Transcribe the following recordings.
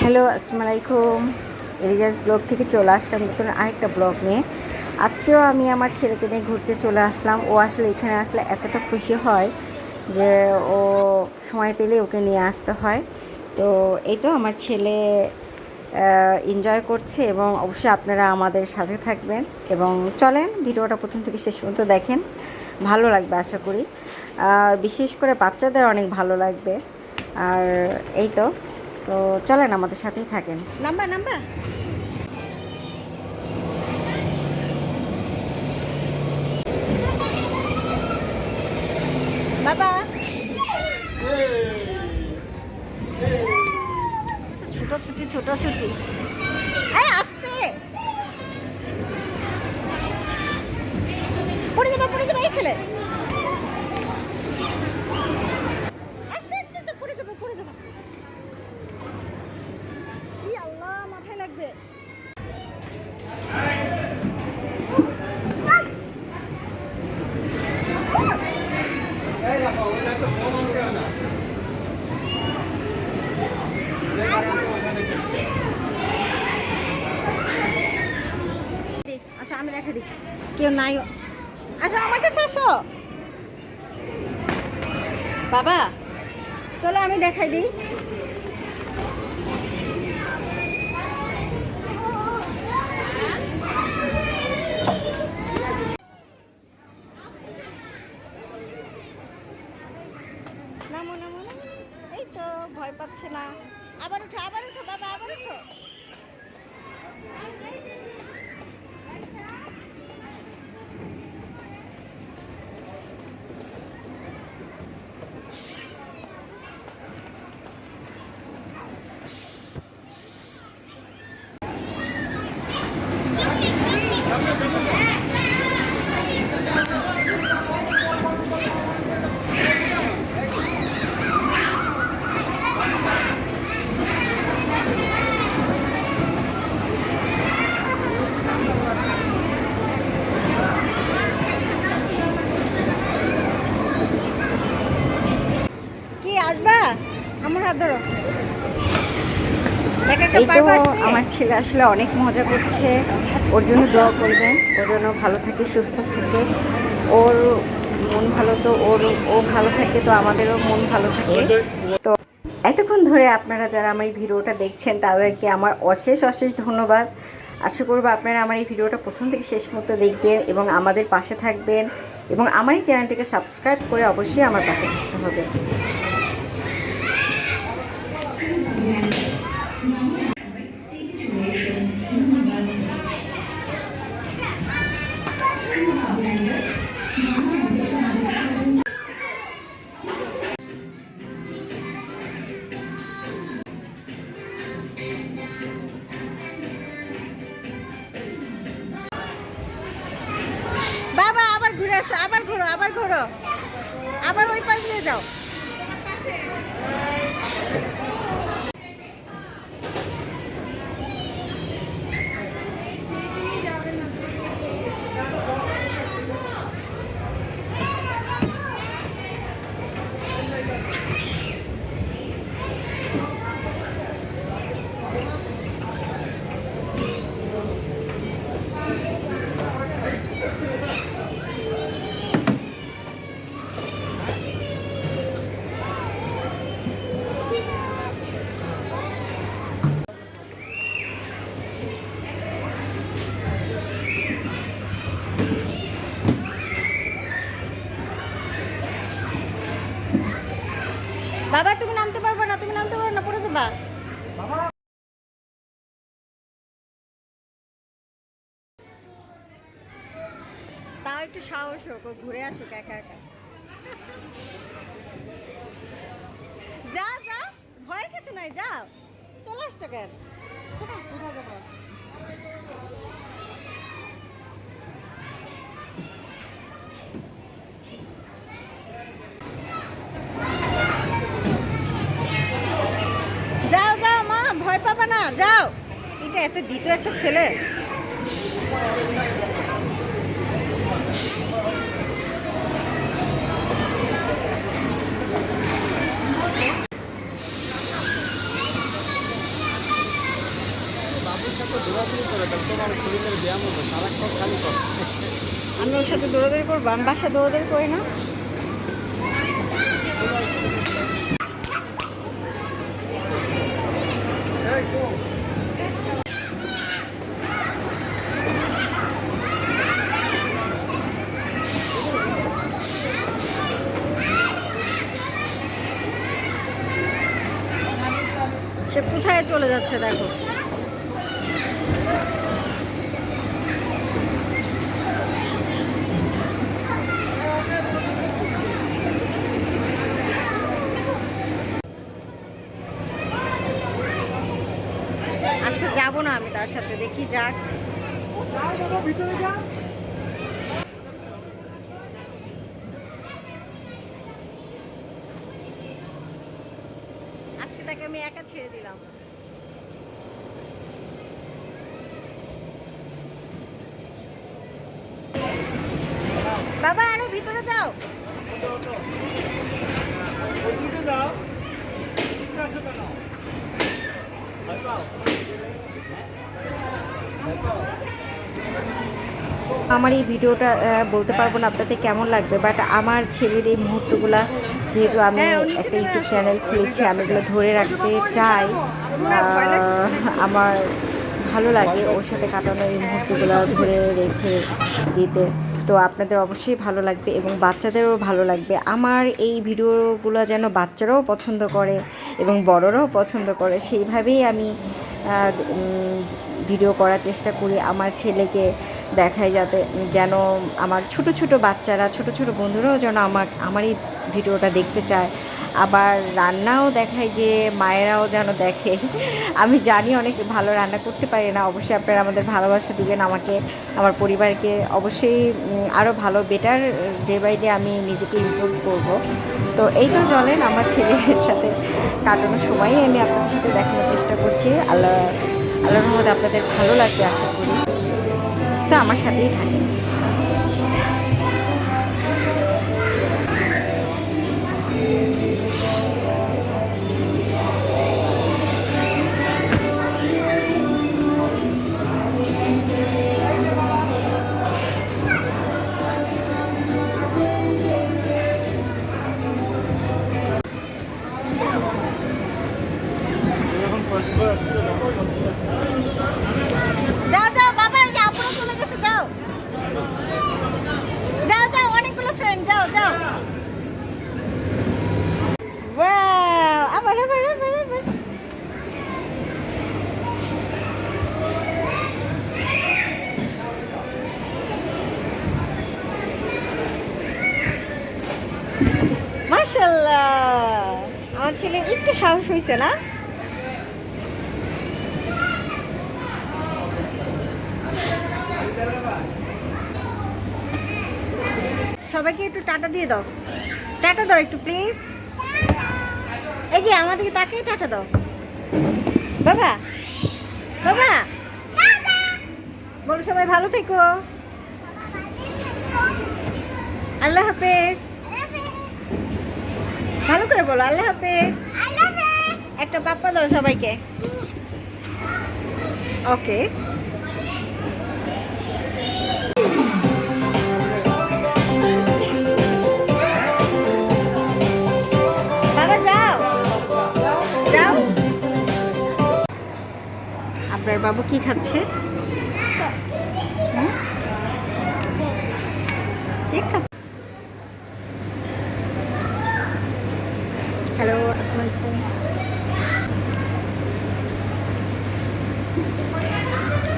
Hello, আসসালামু আলাইকুম। এলিজাস blog থেকে চলে আসলাম নতুন আরেকটা ব্লগ নিয়ে। আজকেও আমি আমার ছেলেকে নিয়ে ঘুরতে চলে আসলাম। ও আসলে এখানে আসলে এতটা খুশি হয় যে ও সময় পেলে ওকে নিয়ে আসতে হয়। তো এই তো আমার ছেলে এনজয় করছে এবং অবশ্যই আপনারা আমাদের সাথে থাকবেন। এবং চলেন, ভিডিওটা প্রথম থেকে শেষ পর্যন্ত দেখেন। ভালো লাগবে আশা করি। বিশেষ করে বাচ্চাদের অনেক ভালো লাগবে। আর এই তো তো চলেন আমাদের সাথেই থাকেন। Number number. বাবা। ছোট ছুটি ছোট ছুটি এই, আসতে। পড়ে যাবে পড়ে যাবে, এই ছেলে আস্তে আস্তে তো পড়ে যাবে পড়ে যাবে ই আল্লাহ মাথায় লাগবে দিই, আসো আমি রেখে দিই। কেউ নাই। আসো আমার কাছে আসো। বাবা, চলো আমি দেখাই দিই। নামো নামো। এই তো, ভয় পাচ্ছে না। আবার উঠো আবার উঠো, বাবা, আবার উঠো। আসবা? আমার হাত ধরো। এই তো আমার ছেলে আসলে অনেক মজা করছে। ওর জন্য দোয়া করবেন। ও জন্য ভালো থাকে, সুস্থ থাকে। ওর মন ভালো তো, ওর, ও ভালো থাকে তো আমাদেরও মন ভালো থাকে। তো এতক্ষণ ধরে আপনারা যারা আমার এই ভিডিওটা দেখছেন, তাদেরকে আমার অশেষ অশেষ ধন্যবাদ। আশা করব আপনারা আমার এই ভিডিওটা প্রথম থেকে শেষ মতো দেখবেন এবং আমাদের পাশে থাকবেন এবং আমার এই চ্যানেলটিকে সাবস্ক্রাইব করে অবশ্যই আমার পাশে থাকতে হবে। আবার আবার ঘোরো আবার ঘোরো। আবার ওই পাশ দিয়ে যাও। একটু সাহস হোক, ও ঘুরে আসুক একা একা। যা যা, ভয়ের কিছু নাই যাও চলে আসছো কেন? যাও যাও, মা, ভয় পাবা না, যাও। এটা এত ভীত একটা ছেলে। সাথে দৌড়াদৌড়ি করে তাহলে তোমার শরীরের ব্যায়াম হবে, সারাক্ষণ খালি করো। আমি ওর সাথে দৌড়াদৌড়ি করব আমি বাসা দৌড়াদৌড়ি করি না। সে কোথায় চলে যাচ্ছে দেখো আজকে যাব না, আমি তার সাথে দেখি, যাক। আজকে তাকে আমি একা ছেড়ে দিলাম। বাবা, আরও ভিতরে যাও। আমার এই ভিডিওটা বলতে পারব না আপনাদের কেমন লাগবে বাট আমার ছেলের এই মুহূর্তগুলা যেহেতু আমি একটা ইউটিউব চ্যানেল খুলেছি আমি এগুলো ধরে রাখতে চাই। আমার ভালো লাগে ওর সাথে কাটানো এই মুহূর্তগুলো ধরে রেখে দিতে। তো আপনাদের অবশ্যই ভালো লাগবে এবং বাচ্চাদেরও ভালো লাগবে। আমার এই ভিডিওগুলো যেন বাচ্চারাও পছন্দ করে এবং বড়রাও পছন্দ করে সেইভাবেই আমি ভিডিও করার চেষ্টা করি। আমার ছেলেকে দেখাই যাতে যেন আমার ছোট ছোট বাচ্চারা, ছোট ছোট বন্ধুরাও যেন আমার আমার এই ভিডিওটা দেখতে চায়। আবার রান্নাও দেখায় যে মায়েরাও যেন দেখে। আমি জানি অনেক ভালো রান্না করতে পারি না, অবশ্যই আপনারা আমাদের ভালোবাসা দিবেন আমাকে, আমার পরিবারকে। অবশ্যই আরও ভালো বেটার ডে বাই ডে আমি নিজেকে ইমপ্রুভ করব। তো এই তো চলেন, আমার ছেলের সাথে কাটানোর সময়ই আমি আপনাদের সাথে দেখানোর চেষ্টা করছি। আল্লাহ, আল্লাহর রহমতে আপনাদের ভালো লাগবে, আশা করি। তো আমার সাথেই থাকেন সাহস হয়েছে না? সবাইকে একটু টাটা দিয়ে দাও। টাটা দাও একটু প্লিজ এই যে আমাদেরকে তাকে টাটা দাও। বাবা বাবা। বলো সবাই ভালো থেকো। আল্লাহ হাফেজ। ভালো করে বলো, আল্লাহ হাফেজ। একটা পাপ্পা দাও সবাইকে। ওকে। আপনার বাবু কি খাচ্ছে?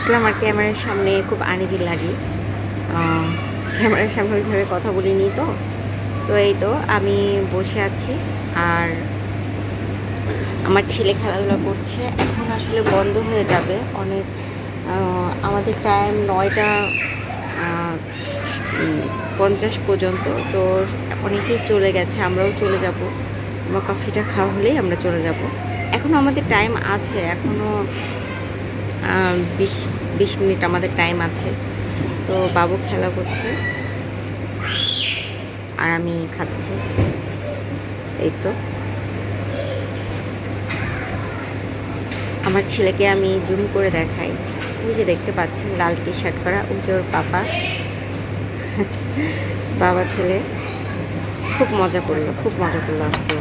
আসলে আমার ক্যামেরার সামনে খুব আনিজি লাগে। ক্যামেরার সামনে ওইভাবে কথা বলিনি তো। তো এই তো আমি বসে আছি আর আমার ছেলে খেলাধুলা করছে। এখন আসলে বন্ধ হয়ে যাবে। অনেক আমাদের টাইম নয়টা পঞ্চাশ পর্যন্ত। তো অনেকেই চলে গেছে, আমরাও চলে যাব। আমার কফিটা খাওয়া হলেই আমরা চলে যাব। এখনও আমাদের টাইম আছে। এখনও বিশ বিশ মিনিট আমাদের টাইম আছে। তো বাবু খেলা করছে। আর আমি খাচ্ছি। এই তো। আমার ছেলেকে আমি জুম করে দেখাই। ওই যে দেখতে পাচ্ছেন, লাল টি শার্ট করা ওই যে ওর পাপা বাবা ছেলে। খুব মজা করল, খুব মজা করল আজকে।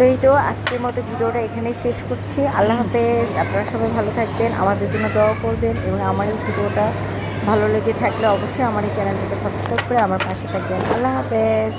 তো এই তো আজকের মতো ভিডিওটা এখানেই শেষ করছি। আল্লাহ হাফেজ, আপনারা সবাই ভালো থাকবেন, আমাদের জন্য দোয়া করবেন এবং আমার এই ভিডিওটা ভালো লেগে থাকলে অবশ্যই আমার এই চ্যানেলটাকে সাবস্ক্রাইব করে আমার পাশে থাকবেন। আল্লাহ হাফেজ।